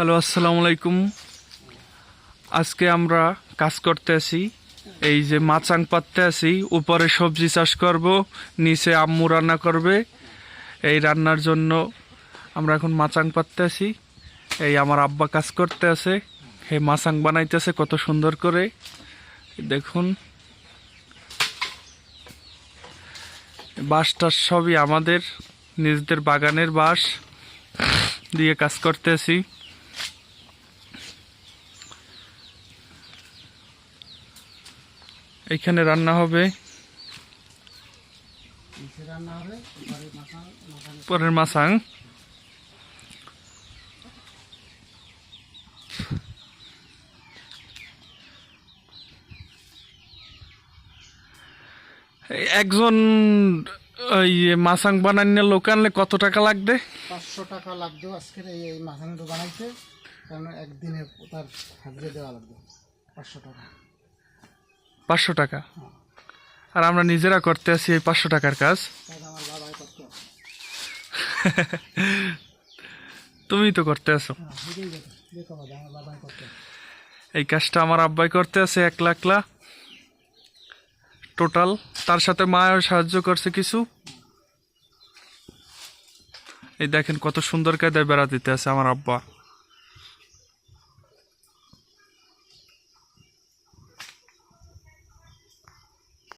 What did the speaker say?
Hello আসসালামু আলাইকুম আজকে আমরা কাজ করতে আছি, এই যে মাচাং পাততে আছি, উপরে সবজি চাষ করব, নিচে আম্মু রান্না করবে। এই রান্নার জন্য আমরা এখন মাচাং পাততে আছি, এই আমার আব্বা কাজ করতে আছে, হে মাচাং বানাইতেছে কত সুন্দর করে। দেখুন, বাঁশটা সবই আমাদের, নিজেদের বাগানের বাঁশ দিয়ে কাজ করতে করতেছি এখানে রান্না হবে। পরের মাসাং একজন ওই মাসাং বানানোর লোক আনলে কত টাকা লাগবে? পাঁচশো টাকা লাগবে আজকের এই মাথাগুলো বানাইতে কারণ একদিনে তার হাজিরে দেওয়া লাগবে। পাঁচশো টাকা। পাঁচশো টাকা। আর আমরা নিজেরা করতে আছি এই পাঁচশো টাকার কাজ। তুমি তো করতে হবে এই কাজটা আমার আব্বাই করতে আছে এক লাখলা টোটাল তার সাথে মাও সাহায্য করছে কিছু। এই দেখেন কত সুন্দর কায়দায় বেড়া দিতে আছে আমার আব্বা।